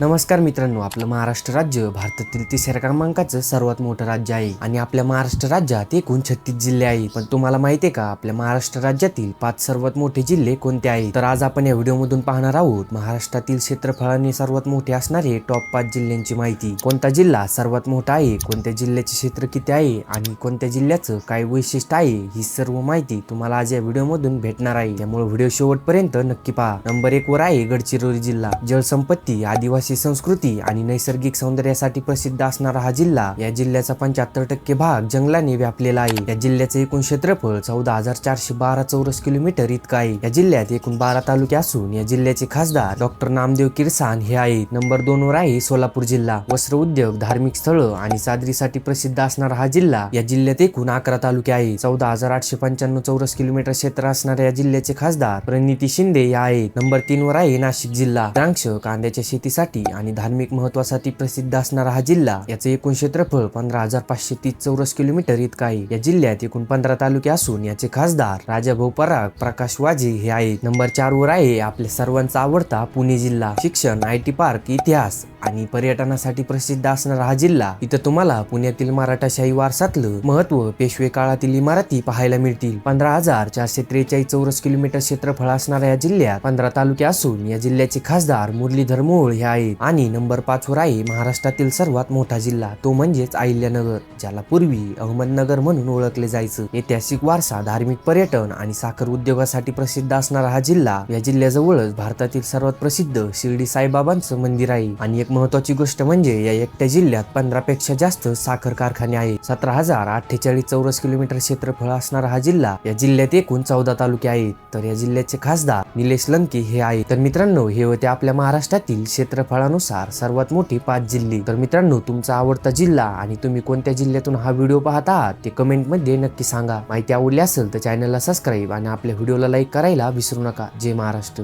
नमस्कार मित्रांनो आपलं महाराष्ट्र राज्य भारतातील तिसऱ्या क्रमांकाचं सर्वात मोठं राज्य आहे. आणि आपल्या महाराष्ट्र राज्यात एकूण छत्तीस जिल्हे आहेत. पण तुम्हाला माहिती आहे का आपल्या महाराष्ट्र राज्यातील पाच सर्वात मोठे जिल्हे कोणते आहेत? तर आज आपण या व्हिडिओमधून पाहणार आहोत महाराष्ट्रातील क्षेत्रफळाने सर्वात मोठे असणारे टॉप पाच जिल्ह्यांची माहिती. कोणता जिल्हा सर्वात मोठा आहे कोणत्या जिल्ह्याचे क्षेत्र किती आहे आणि कोणत्या जिल्ह्याचं काय वैशिष्ट्य आहे ही सर्व माहिती तुम्हाला आज या व्हिडिओमधून भेटणार आहे. त्यामुळे व्हिडिओ शेवटपर्यंत नक्की पहा. नंबर एक वर आहे गडचिरोली जिल्हा. जलसंपत्ती आदिवासी संस्कृती आणि नैसर्गिक सौंदर्यासाठी प्रसिद्ध असणारा हा जिल्हा या जिल्ह्याचा पंच्याहत्तर टक्के भाग जंगलाने व्यापलेला आहे. या जिल्ह्याचे एकूण क्षेत्रफळ चौदा हजार चारशे बारा चौरस किलोमीटर इतकं आहे. या जिल्ह्यात एकूण बारा तालुके असून या जिल्ह्याचे खासदार डॉक्टर नामदेव किरसान हे आहेत. नंबर दोन वर आहे सोलापूर जिल्हा. वस्त्र उद्योग धार्मिक स्थळं आणि चादरीसाठी प्रसिद्ध असणारा हा जिल्हा या जिल्ह्यात एकूण अकरा तालुके आहे चौदा हजार आठशे पंच्याण्णव चौरस किलोमीटर क्षेत्र असणाऱ्या या जिल्ह्याचे खासदार प्रणिती शिंदे या आहेत. नंबर तीन वर आहे नाशिक जिल्हा. द्रांक्ष कांद्याच्या शेतीसाठी आणि धार्मिक महत्वासाठी प्रसिद्ध असणारा हा जिल्हा याचे एकूण क्षेत्रफळ पंधरा हजार पाचशे तीस चौरस किलोमीटर इतकं आहे. या जिल्ह्यात एकूण पंधरा तालुके असून याचे खासदार राजाभाऊ पराग प्रकाश वाजे हे आहेत. नंबर चार वर आहे आपल्या सर्वांचा आवडता पुणे जिल्हा. शिक्षण आय टी पार्क इतिहास आणि पर्यटनासाठी प्रसिद्ध असणारा हा जिल्हा. इथं तुम्हाला पुण्यातील मराठाशाही वारसातलं महत्त्व पेशवे काळातील इमारती पाहायला मिळतील. पंधरा हजार चारशे त्रेचाळीस चौरस किलोमीटर क्षेत्रफळ असणाऱ्या या जिल्ह्यात पंधरा तालुके असून या जिल्ह्याचे खासदार मुरलीधर मोहोळ हे आहेत. आणि नंबर पाच वर आहे महाराष्ट्रातील सर्वात मोठा जिल्हा. तो म्हणजेच अहिल्यानगर ज्याला पूर्वी अहमदनगर म्हणून ओळखले जायचं. ऐतिहासिक वारसा धार्मिक पर्यटन आणि साखर उद्योगासाठी प्रसिद्ध असणारा हा जिल्हा या जिल्ह्याजवळच भारतातील सर्वात प्रसिद्ध शिर्डी साईबाबांचं मंदिर आहे. आणि एक महत्वाची गोष्ट म्हणजे या एकट्या जिल्ह्यात पंधरा पेक्षा जास्त साखर कारखाने आहेत. सतरा हजार अठ्ठेचाळीस चौरस किलोमीटर क्षेत्रफळ असणारा हा जिल्हा या जिल्ह्यात एकूण चौदा तालुके आहेत. तर या जिल्ह्याचे खासदार निलेश लंके हे आहेत. तर मित्रांनो हे होते आपल्या महाराष्ट्रातील क्षेत्रफळ क्षेत्रफळानुसार सर्वात मोठी पाच जिल्हे. तर मित्रांनो तुमचा आवडता जिल्हा आणि तुम्ही कोणत्या जिल्ह्यातून हा व्हिडिओ पाहत आहात ते कमेंटमध्ये नक्की सांगा. माहिती आवडली असेल तर चॅनलला सबस्क्राईब आणि आपल्या व्हिडिओला लाईक करायला विसरू नका. जय महाराष्ट्र.